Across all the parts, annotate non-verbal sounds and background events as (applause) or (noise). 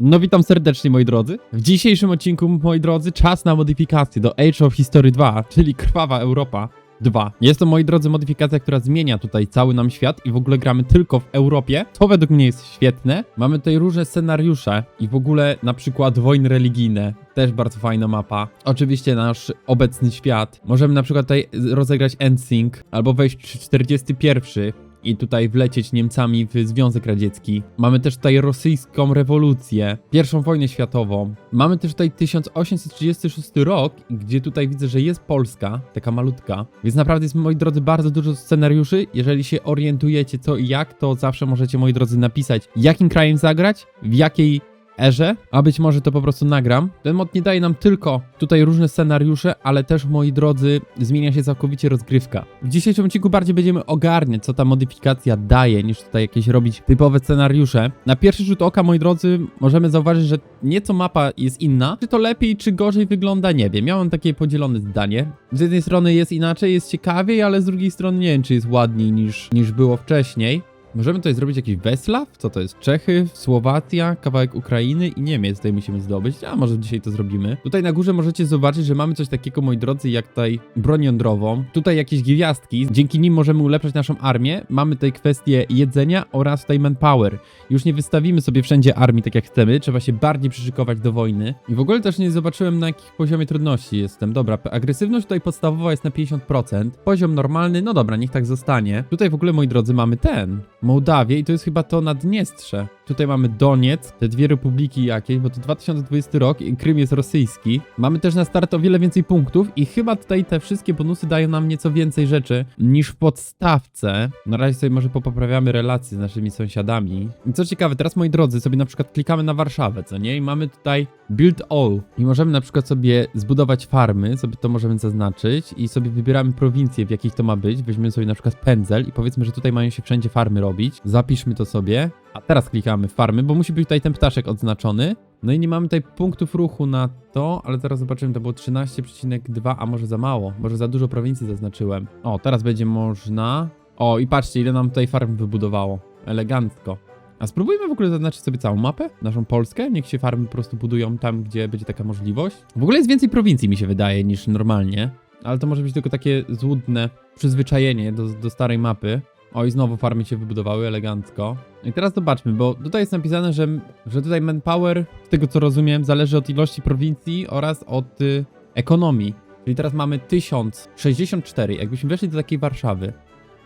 No witam serdecznie moi drodzy. W dzisiejszym odcinku, moi drodzy, czas na modyfikację do Age of History 2, czyli Krwawa Europa 2. Jest to, moi drodzy, modyfikacja, która zmienia tutaj cały nam świat i w ogóle gramy tylko w Europie. To według mnie jest świetne. Mamy tutaj różne scenariusze i w ogóle na przykład wojny religijne. Też bardzo fajna mapa. Oczywiście nasz obecny świat. Możemy na przykład tutaj rozegrać NSYNC albo wejść w 41 i tutaj wlecieć Niemcami w Związek Radziecki. Mamy też tutaj rosyjską rewolucję, pierwszą wojnę światową. Mamy też tutaj 1836 rok, gdzie tutaj widzę, że jest Polska, taka malutka. Więc naprawdę jest, moi drodzy, bardzo dużo scenariuszy. Jeżeli się orientujecie co i jak, to zawsze możecie, moi drodzy, napisać, jakim krajem zagrać, w jakiej erze, a być może to po prostu nagram. Ten mod nie daje nam tylko tutaj różne scenariusze, ale też, moi drodzy, zmienia się całkowicie rozgrywka. W dzisiejszym odcinku bardziej będziemy ogarniać, co ta modyfikacja daje, niż tutaj jakieś robić typowe scenariusze. Na pierwszy rzut oka, moi drodzy, możemy zauważyć, że nieco mapa jest inna. Czy to lepiej, czy gorzej wygląda, nie wiem. Miałem takie podzielone zdanie. Z jednej strony jest inaczej, jest ciekawiej, ale z drugiej strony nie wiem, czy jest ładniej niż, niż było wcześniej. Możemy tutaj zrobić jakiś Wesław? Co to jest? Czechy, Słowacja, kawałek Ukrainy i Niemiec tutaj musimy zdobyć. A może dzisiaj to zrobimy. Tutaj na górze możecie zobaczyć, że mamy coś takiego, moi drodzy, jak tutaj broń jądrową. Tutaj jakieś gwiazdki. Dzięki nim możemy ulepszać naszą armię. Mamy tutaj kwestię jedzenia oraz tutaj manpower. Już nie wystawimy sobie wszędzie armii tak jak chcemy. Trzeba się bardziej przyszykować do wojny. I w ogóle też nie zobaczyłem na jakich poziomie trudności jestem. Dobra, agresywność tutaj podstawowa jest na 50%. Poziom normalny, no dobra, niech tak zostanie. Tutaj w ogóle, moi drodzy, mamy ten. Mołdawię i to jest chyba to Naddniestrze. Tutaj mamy Doniec, te dwie republiki jakieś, bo to 2020 rok i Krym jest rosyjski. Mamy też na start o wiele więcej punktów i chyba tutaj te wszystkie bonusy dają nam nieco więcej rzeczy niż w podstawce. Na razie sobie może poprawiamy relacje z naszymi sąsiadami. I co ciekawe, teraz moi drodzy, sobie na przykład klikamy na Warszawę, co nie? I mamy tutaj Build All i możemy na przykład sobie zbudować farmy, sobie to możemy zaznaczyć i sobie wybieramy prowincję, w jakich to ma być. Weźmiemy sobie na przykład pędzel i powiedzmy, że tutaj mają się wszędzie farmy robić. Zapiszmy to sobie. A teraz klikamy farmy, bo musi być tutaj ten ptaszek odznaczony. No i nie mamy tutaj punktów ruchu na to, ale teraz zobaczymy, to było 13,2, a może za mało. Może za dużo prowincji zaznaczyłem. O, teraz będzie można... O, i patrzcie, ile nam tutaj farm wybudowało. Elegancko. A spróbujmy w ogóle zaznaczyć sobie całą mapę, naszą Polskę. Niech się farmy po prostu budują tam, gdzie będzie taka możliwość. W ogóle jest więcej prowincji, mi się wydaje, niż normalnie. Ale to może być tylko takie złudne przyzwyczajenie do, do starej mapy. O, i znowu farmy się wybudowały elegancko. I teraz zobaczmy, bo tutaj jest napisane, że, że tutaj manpower, z tego co rozumiem, zależy od ilości prowincji oraz od y, ekonomii. Czyli teraz mamy 1064. Jakbyśmy weszli do takiej Warszawy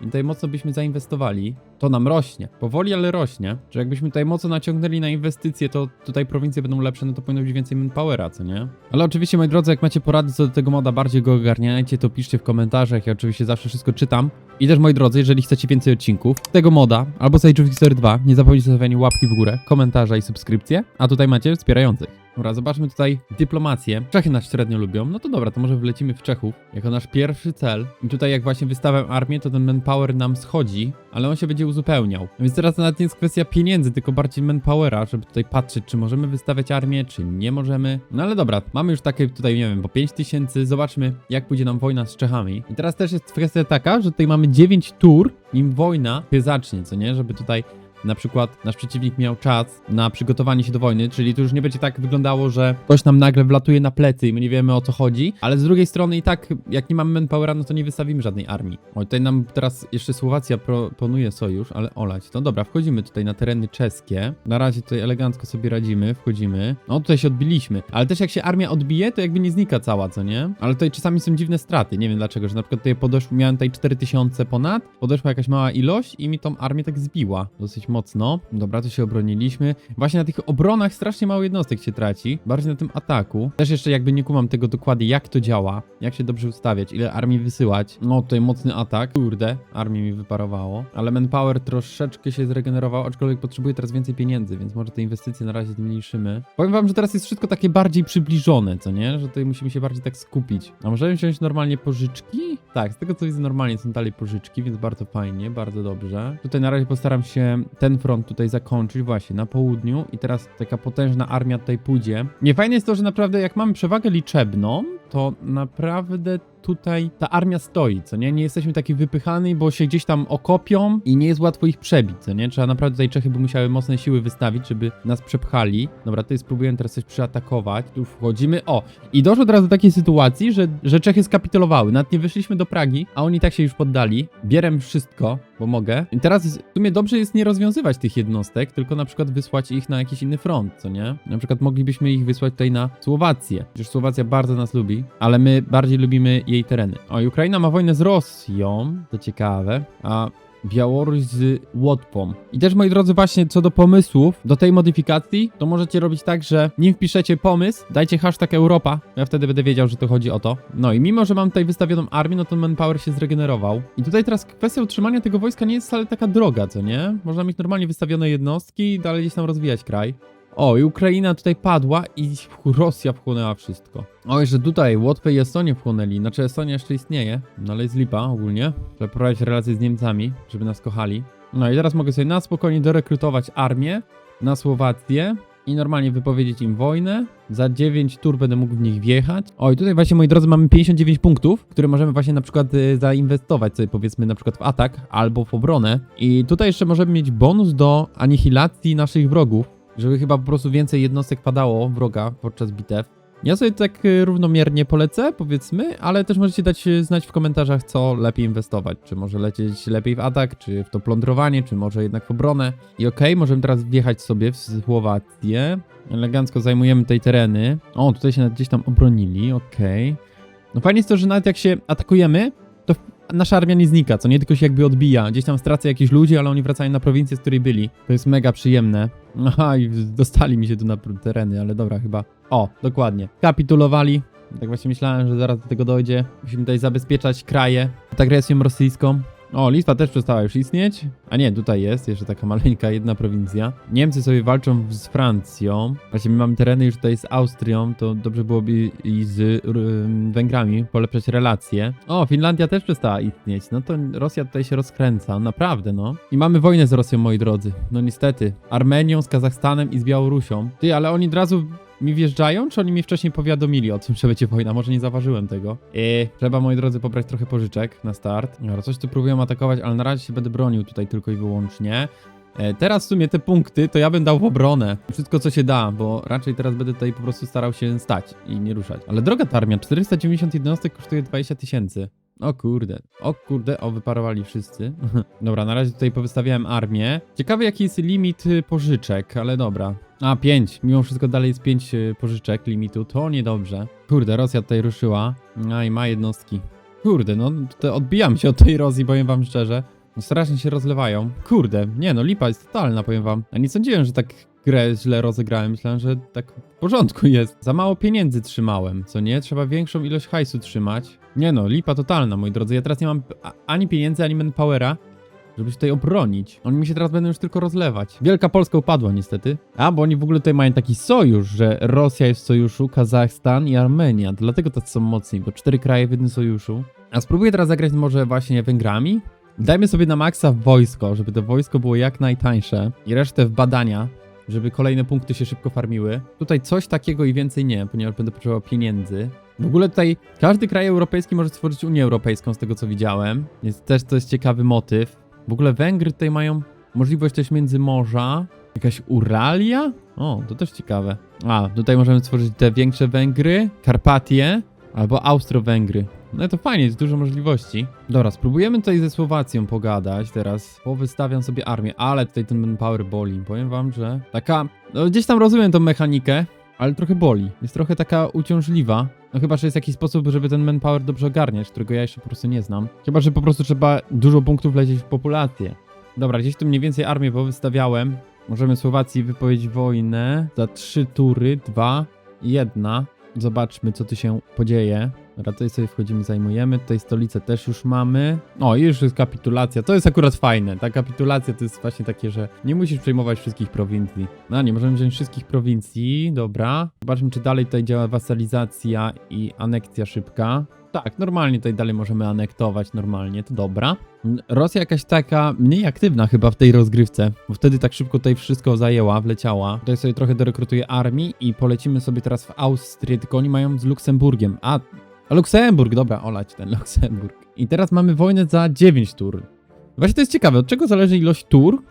i tutaj mocno byśmy zainwestowali, to nam rośnie. Powoli, ale rośnie. Że jakbyśmy tutaj mocno naciągnęli na inwestycje, to tutaj prowincje będą lepsze, no to powinno być więcej manpowera, co nie? Ale oczywiście, moi drodzy, jak macie porady co do tego moda, bardziej go ogarniajcie, to piszcie w komentarzach. Ja oczywiście zawsze wszystko czytam. I też, moi drodzy, jeżeli chcecie więcej odcinków tego moda albo z Age of History 2, nie zapomnijcie o zostawieniu łapki w górę, komentarza i subskrypcję. A tutaj macie wspierających. Dobra, zobaczmy tutaj dyplomację. Czechy nas średnio lubią. No to dobra, to może wlecimy w Czechów jako nasz pierwszy cel. I tutaj jak właśnie wystawiam armię, to ten manpower nam schodzi, ale on się będzie uzupełniał. Więc teraz nawet nie jest kwestia pieniędzy, tylko bardziej manpowera, żeby tutaj patrzeć, czy możemy wystawiać armię, czy nie możemy. No ale dobra, mamy już takie tutaj, nie wiem, po 5000. Zobaczmy, jak pójdzie nam wojna z Czechami. I teraz też jest kwestia taka, że tutaj mamy 9 tur, nim wojna się zacznie, co nie? Żeby tutaj na przykład nasz przeciwnik miał czas na przygotowanie się do wojny, czyli to już nie będzie tak wyglądało, że ktoś nam nagle wlatuje na plecy i my nie wiemy o co chodzi, ale z drugiej strony i tak, jak nie mamy manpowera, no to nie wystawimy żadnej armii. O, tutaj nam teraz jeszcze Słowacja proponuje sojusz, ale olać. No dobra, wchodzimy tutaj na tereny czeskie. Na razie tutaj elegancko sobie radzimy, wchodzimy. No tutaj się odbiliśmy, ale też jak się armia odbije, to jakby nie znika cała, co nie? Ale tutaj czasami są dziwne straty, nie wiem dlaczego, że na przykład tutaj podeszło, miałem tutaj 4000 ponad, podeszła jakaś mała ilość i mi tą armię tak zbiła dosyć mocno. Dobra, to się obroniliśmy. Właśnie na tych obronach strasznie mało jednostek się traci. Bardziej na tym ataku. Też jeszcze jakby nie kumam tego dokładnie, jak to działa. Jak się dobrze ustawiać, ile armii wysyłać. No tutaj mocny atak. Kurde, armii mi wyparowało. Ale manpower troszeczkę się zregenerował, aczkolwiek potrzebuję teraz więcej pieniędzy, więc może te inwestycje na razie zmniejszymy. Powiem wam, że teraz jest wszystko takie bardziej przybliżone, co nie? Że tutaj musimy się bardziej tak skupić. A możemy wziąć normalnie pożyczki? Tak, z tego co widzę normalnie są dalej pożyczki, więc bardzo fajnie, bardzo dobrze. Tutaj na razie postaram się ten front tutaj zakończyć właśnie na południu i teraz taka potężna armia tutaj pójdzie. Niefajne jest to, że naprawdę jak mamy przewagę liczebną, to naprawdę tutaj ta armia stoi, co nie? Nie jesteśmy taki wypychani, bo się gdzieś tam okopią i nie jest łatwo ich przebić, co nie? Trzeba naprawdę tutaj Czechy by musiały mocne siły wystawić, żeby nas przepchali. Dobra, tutaj spróbuję teraz coś przyatakować. Tu wchodzimy. O! I doszło teraz do takiej sytuacji, że, że Czechy skapitulowały. Nawet nie wyszliśmy do Pragi, a oni tak się już poddali. Bierem wszystko, bo mogę. I teraz w sumie dobrze jest nie rozwiązywać tych jednostek, tylko na przykład wysłać ich na jakiś inny front, co nie? Na przykład moglibyśmy ich wysłać tutaj na Słowację. Przecież Słowacja bardzo nas lubi, ale my bardziej lubimy jej tereny. O, Ukraina ma wojnę z Rosją, to ciekawe, a Białoruś z Łotwą. I też, moi drodzy, właśnie co do pomysłów do tej modyfikacji, to możecie robić tak, że nim wpiszecie pomysł, dajcie hashtag Europa, ja wtedy będę wiedział, że to chodzi o to. No i mimo, że mam tutaj wystawioną armię, no to manpower się zregenerował. I tutaj teraz kwestia utrzymania tego wojska nie jest wcale taka droga, co nie? Można mieć normalnie wystawione jednostki i dalej gdzieś tam rozwijać kraj. O, i Ukraina tutaj padła i (laughs) Rosja wchłonęła wszystko. O, jeszcze tutaj Łotwę i Estonię wchłonęli. Znaczy Estonia jeszcze istnieje, no ale jest lipa ogólnie. Trzeba prowadzić relacje z Niemcami, żeby nas kochali. No i teraz mogę sobie na spokojnie dorekrutować armię na Słowację i normalnie wypowiedzieć im wojnę. Za 9 tur będę mógł w nich wjechać. O, i tutaj właśnie, moi drodzy, mamy 59 punktów, które możemy właśnie na przykład y, zainwestować sobie, powiedzmy, na przykład w atak albo w obronę. I tutaj jeszcze możemy mieć bonus do anihilacji naszych wrogów, żeby chyba po prostu więcej jednostek padało wroga podczas bitew. Ja sobie tak y, równomiernie polecę, powiedzmy, ale też możecie dać y, znać w komentarzach, co lepiej inwestować. Czy może lecieć lepiej w atak, czy w to plądrowanie, czy może jednak w obronę. I okej, możemy teraz wjechać sobie w Słowację. Elegancko zajmujemy tej tereny. O, tutaj się gdzieś tam obronili, okej. No fajnie jest to, że nawet jak się atakujemy, to nasza armia nie znika, co nie tylko się jakby odbija. Gdzieś tam stracę jakieś ludzi, ale oni wracają na prowincję, z której byli. To jest mega przyjemne. Aha, i dostali mi się tu na tereny, ale dobra, chyba. O, dokładnie. Kapitulowali. Tak właśnie myślałem, że zaraz do tego dojdzie. Musimy tutaj zabezpieczać kraje przed agresją rosyjską. O, Litwa też przestała już istnieć. A nie, tutaj jest jeszcze taka (laughs) maleńka jedna prowincja. Niemcy sobie walczą z Francją. Właśnie my mamy tereny już tutaj z Austrią, to dobrze byłoby i z Węgrami polepszać relacje. O, Finlandia też przestała istnieć. No to Rosja tutaj się rozkręca, naprawdę no. I mamy wojnę z Rosją, moi drodzy. No niestety. Armenią, z Kazachstanem i z Białorusią. Ty, ale oni od razu mi wjeżdżają, czy oni mi wcześniej powiadomili o tym, że będzie wojna? Może nie zauważyłem tego. Eee, trzeba, moi drodzy, pobrać trochę pożyczek na start. Dobra, coś tu próbują atakować, ale na razie się będę bronił tutaj tylko i wyłącznie. E, teraz w sumie te punkty to ja bym dał w obronę. Wszystko co się da, bo raczej teraz będę tutaj po prostu starał się stać i nie ruszać. Ale droga ta armia, 490 jednostek kosztuje 20 tysięcy. O kurde, o kurde, o wyparowali wszyscy. (laughs) dobra, na razie tutaj powystawiałem armię. Ciekawy jaki jest limit y, pożyczek, ale dobra. A, 5. Mimo wszystko dalej jest 5 pożyczek limitu, to niedobrze. Kurde, Rosja tutaj ruszyła. A i ma jednostki. Kurde, no odbijam się od tej Rosji, powiem wam szczerze. No, strasznie się rozlewają. Kurde, nie no, lipa jest totalna, powiem wam. A nie sądziłem, że tak grę źle rozegrałem. Myślałem, że tak w porządku jest. Za mało pieniędzy trzymałem, co nie? Trzeba większą ilość hajsu trzymać. Nie no, lipa totalna, moi drodzy. Ja teraz nie mam ani pieniędzy, ani manpowera, żeby się tutaj obronić. Oni mi się teraz będą już tylko rozlewać. Wielka Polska upadła niestety. A, bo oni w ogóle tutaj mają taki sojusz, że Rosja jest w sojuszu, Kazachstan i Armenia. Dlatego tacy są mocni, bo cztery kraje w jednym sojuszu. A spróbuję teraz zagrać może właśnie Węgrami. Dajmy sobie na maksa wojsko, żeby to wojsko było jak najtańsze i resztę w badania, żeby kolejne punkty się szybko farmiły. Tutaj coś takiego i więcej nie, ponieważ będę potrzebował pieniędzy. W ogóle tutaj każdy kraj europejski może stworzyć Unię Europejską, z tego co widziałem. Więc też to jest ciekawy motyw. W ogóle Węgry tutaj mają możliwość też międzymorza. Jakaś Uralia? O, to też ciekawe. A, tutaj możemy stworzyć te większe Węgry, Karpatie albo Austro-Węgry. No to fajnie, jest dużo możliwości. Dobra, spróbujemy tutaj ze Słowacją pogadać teraz. Powystawiam sobie armię, ale tutaj ten manpower boli. Powiem wam, że taka... No gdzieś tam rozumiem tą mechanikę, ale trochę boli. Jest trochę taka uciążliwa. No chyba, że jest jakiś sposób, żeby ten manpower dobrze ogarniać, którego ja jeszcze po prostu nie znam. Chyba, że po prostu trzeba dużo punktów lecieć w populację. Dobra, gdzieś tu mniej więcej armię powystawiałem. Możemy Słowacji wypowiedzieć wojnę za trzy tury, dwa, jedna. Zobaczmy, co tu się podzieje. Dobra, tutaj sobie wchodzimy, zajmujemy. Tutaj stolicę też już mamy. O, i już jest kapitulacja. To jest akurat fajne. Ta kapitulacja to jest właśnie takie, że nie musisz przejmować wszystkich prowincji. No, nie możemy wziąć wszystkich prowincji. Dobra. Zobaczmy, czy dalej tutaj działa wasalizacja i aneksja szybka. Tak, normalnie tutaj dalej możemy anektować, normalnie, to dobra. Rosja jakaś taka mniej aktywna chyba w tej rozgrywce, bo wtedy tak szybko tutaj wszystko zajęła, wleciała. Tutaj sobie trochę dorekrutuję armii i polecimy sobie teraz w Austrię, tylko oni mają z Luksemburgiem. A, Luksemburg, dobra, olać ten Luksemburg. I teraz mamy wojnę za 9 tur. Właśnie to jest ciekawe, od czego zależy ilość tur,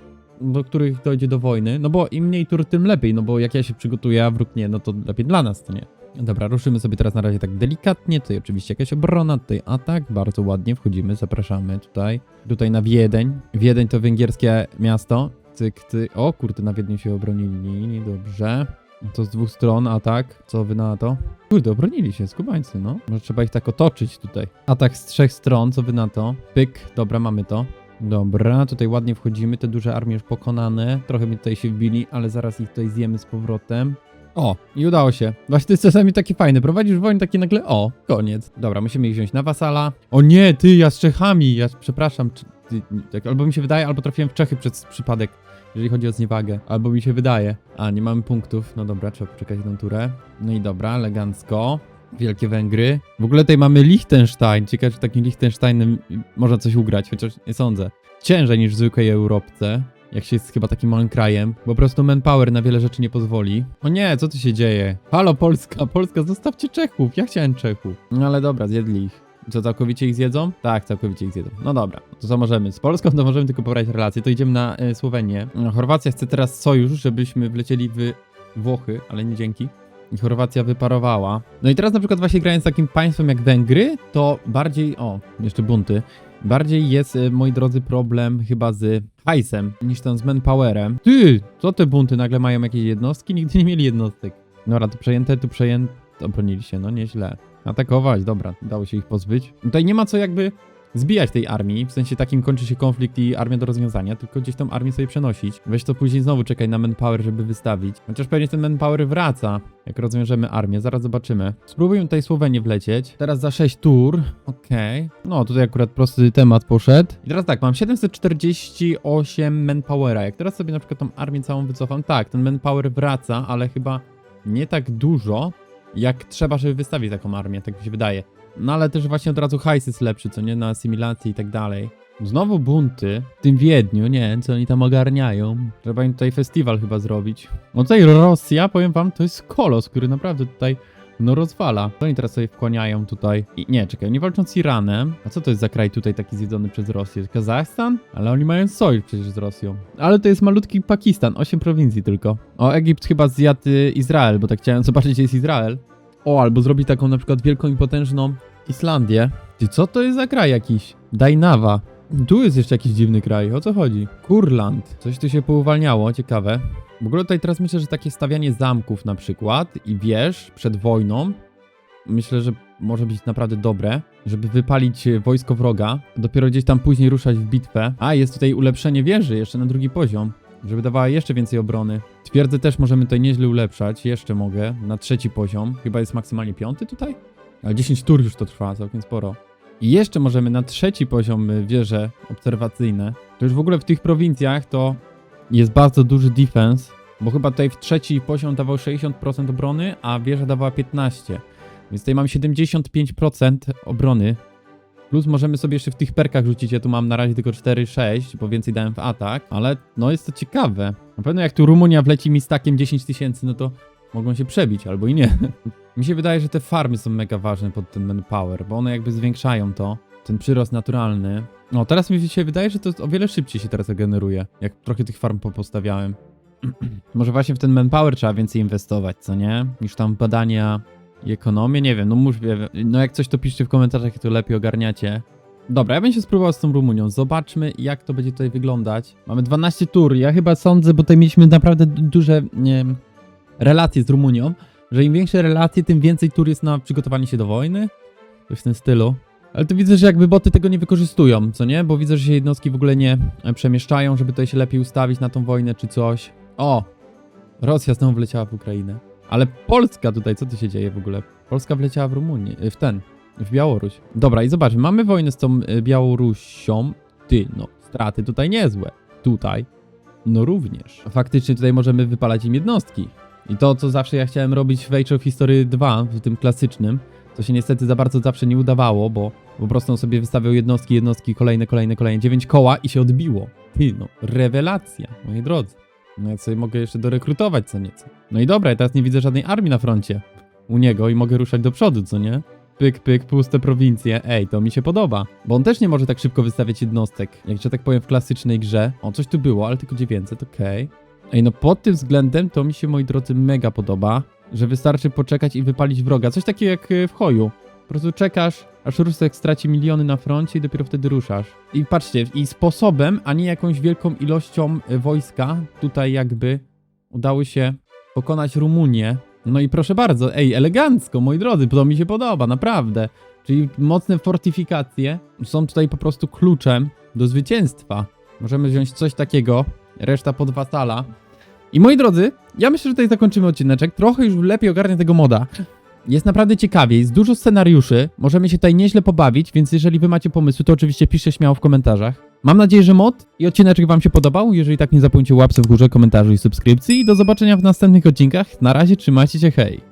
do których dojdzie do wojny, no bo im mniej tur, tym lepiej, no bo jak ja się przygotuję, a wróg nie, no to lepiej dla nas, to nie. Dobra, ruszymy sobie teraz na razie tak delikatnie, tutaj oczywiście jakaś obrona, tutaj atak, bardzo ładnie wchodzimy, zapraszamy tutaj, tutaj na Wiedeń, Wiedeń to węgierskie miasto, cyk, o kurde, na Wiedniu się obronili, dobrze, to z dwóch stron atak, co wy na to? Kurde, obronili się, skubańcy, no. Może trzeba ich tak otoczyć tutaj. Atak z trzech stron, co wy na to? Pyk, dobra, mamy to. Dobra, tutaj ładnie wchodzimy, te duże armie już pokonane. Trochę mi tutaj się wbili, ale zaraz ich tutaj zjemy z powrotem. O, i udało się. Właśnie to jest czasami takie fajne. Prowadzisz wojnę takie nagle, o, koniec. Dobra, musimy ich wziąć na wasala. O nie, ty, ja z Czechami, ja przepraszam. Czy, ty, tak, albo mi się wydaje, albo trafiłem w Czechy przez przypadek, jeżeli chodzi o zniewagę. Albo mi się wydaje. A, nie mamy punktów. No dobra, trzeba poczekać na turę. No i dobra, elegancko. Wielkie Węgry. W ogóle tutaj mamy Liechtenstein. Ciekawe, czy takim Liechtensteinem można coś ugrać, chociaż nie sądzę. Ciężej niż w zwykłej Europce. Jak się jest chyba takim małym krajem, bo po prostu manpower na wiele rzeczy nie pozwoli. O nie, co tu się dzieje? Halo Polska, Polska, zostawcie Czechów, ja chciałem Czechów. No ale dobra, zjedli ich. Co, całkowicie ich zjedzą? Tak, całkowicie ich zjedzą. No dobra, to co możemy? Z Polską to możemy tylko poprawić relacje, to idziemy na y, Słowenię. Chorwacja chce teraz sojusz, żebyśmy wlecieli w Włochy, ale nie dzięki. I Chorwacja wyparowała. No i teraz na przykład właśnie grając z takim państwem jak Węgry, to bardziej, o, jeszcze bunty, bardziej jest, y, moi drodzy, problem chyba z hajsem niż ten z manpowerem. Ty, co te bunty nagle mają jakieś jednostki? Nigdy nie mieli jednostek. Dobra, tu przejęte, tu przejęte, obronili się, no nieźle. Atakować, dobra, dało się ich pozbyć. Tutaj nie ma co jakby zbijać tej armii, w sensie takim kończy się konflikt i armia do rozwiązania, tylko gdzieś tą armię sobie przenosić. Weź to później znowu czekaj na manpower, żeby wystawić. Chociaż pewnie ten manpower wraca, jak rozwiążemy armię, zaraz zobaczymy. Spróbujmy tutaj Słowenię wlecieć. Teraz za 6 tur, okej. No, tutaj akurat prosty temat poszedł. I teraz tak, mam 748 manpowera. Jak teraz sobie na przykład tą armię całą wycofam, tak, ten manpower wraca, ale chyba nie tak dużo, jak trzeba, żeby wystawić taką armię, tak mi się wydaje. No ale też właśnie od razu hajs jest lepszy, co nie, na asymilację i tak dalej. Znowu bunty, w tym Wiedniu, nie, co oni tam ogarniają. Trzeba im tutaj festiwal chyba zrobić. No tutaj Rosja, powiem wam, to jest kolos, który naprawdę tutaj no rozwala. To oni teraz sobie wkłaniają tutaj. I nie, czekaj, nie walczą z Iranem. A co to jest za kraj tutaj taki zjedzony przez Rosję? Kazachstan? Ale oni mają sojusz przecież z Rosją. Ale to jest malutki Pakistan, 8 prowincji tylko. O, Egipt chyba zjadł Izrael, bo tak chciałem (laughs) zobaczyć, gdzie jest Izrael. O, albo zrobić taką na przykład wielką i potężną Islandię. Ty, co to jest za kraj jakiś? Dajnawa. Tu jest jeszcze jakiś dziwny kraj, o co chodzi? Kurland. Coś tu się pouwalniało, ciekawe. W ogóle tutaj teraz myślę, że takie stawianie zamków na przykład i wież przed wojną, myślę, że może być naprawdę dobre, żeby wypalić e, wojsko wroga, dopiero gdzieś tam później ruszać w bitwę. A, jest tutaj ulepszenie wieży jeszcze na drugi poziom, żeby dawała jeszcze więcej obrony. Twierdzę też możemy tutaj nieźle ulepszać, jeszcze mogę, na trzeci poziom. Chyba jest maksymalnie piąty tutaj? Ale 10 tur już to trwa, całkiem sporo. I jeszcze możemy na trzeci poziom y, wieże obserwacyjne. To już w ogóle w tych prowincjach to jest bardzo duży defense, bo chyba tutaj w trzeci poziom dawał 60% obrony, a wieża dawała 15%. Więc tutaj mam 75% obrony. Plus możemy sobie jeszcze w tych perkach rzucić, ja tu mam na razie tylko 4-6, bo więcej dałem w atak, ale no jest to ciekawe. Na pewno jak tu Rumunia wleci mi z takiem 10 tysięcy, no to mogą się przebić, albo i nie. (laughs) Mi się wydaje, że te farmy są mega ważne pod ten manpower, bo one jakby zwiększają to, ten przyrost naturalny. No, teraz mi się wydaje, że to o wiele szybciej się teraz generuje, jak trochę tych farm popostawiałem. (clears throat) Może właśnie w ten manpower trzeba więcej inwestować, co nie? Niż tam badania i ekonomię, nie wiem, no mówię, no jak coś to piszcie w komentarzach, jak to lepiej ogarniacie. Dobra, ja bym się spróbował z tą Rumunią. Zobaczmy, jak to będzie tutaj wyglądać. Mamy 12 tur. Ja chyba sądzę, bo tutaj mieliśmy naprawdę du- duże nie, relacje z Rumunią, że im większe relacje, tym więcej tur jest na przygotowanie się do wojny. Coś w tym stylu. Ale tu widzę, że jakby boty tego nie wykorzystują, co nie? Bo widzę, że się jednostki w ogóle nie e, przemieszczają, żeby tutaj się lepiej ustawić na tą wojnę czy coś. O! Rosja znowu wleciała w Ukrainę. Ale Polska tutaj, co tu się dzieje w ogóle? Polska wleciała w Rumunię, y, w ten, w Białoruś. Dobra, i zobaczmy, mamy wojnę z tą y, Białorusią. Ty, no, straty tutaj niezłe. Tutaj, no również. Faktycznie tutaj możemy wypalać im jednostki. I to, co zawsze ja chciałem robić w Age of History 2, w tym klasycznym, to się niestety za bardzo zawsze nie udawało, bo po prostu on sobie wystawiał jednostki, jednostki, kolejne, kolejne, kolejne, 9 koła i się odbiło. Ty, no, rewelacja, moi drodzy. No ja sobie mogę jeszcze dorekrutować co nieco. No i dobra, ja teraz nie widzę żadnej armii na froncie u niego i mogę ruszać do przodu, co nie? pyk, pyk, puste prowincje. Ej, to mi się podoba. Bo on też nie może tak szybko wystawiać jednostek, jak że tak powiem w klasycznej grze. O, coś tu było, ale tylko 900, okej. Ej, no pod tym względem to mi się, moi drodzy, mega podoba, że wystarczy poczekać i wypalić wroga. Coś takiego jak y, w hoju. Po prostu czekasz, aż Rusek straci miliony na froncie i dopiero wtedy ruszasz. I patrzcie, i sposobem, a nie jakąś wielką ilością y, wojska, tutaj jakby udało się pokonać Rumunię. No i proszę bardzo, ej, elegancko, moi drodzy, to mi się podoba, naprawdę. Czyli mocne fortyfikacje są tutaj po prostu kluczem do zwycięstwa. Możemy wziąć coś takiego, reszta pod wasala. I moi drodzy, ja myślę, że tutaj zakończymy odcineczek. Trochę już lepiej ogarnię tego moda. Jest naprawdę ciekawie, jest dużo scenariuszy, możemy się tutaj nieźle pobawić, więc jeżeli wy macie pomysły, to oczywiście piszcie śmiało w komentarzach. Mam nadzieję, że mod i odcineczek wam się podobał. Jeżeli tak, nie zapomnijcie łapce w górze, komentarzu i subskrypcji. I do zobaczenia w następnych odcinkach. Na razie, trzymajcie się, hej!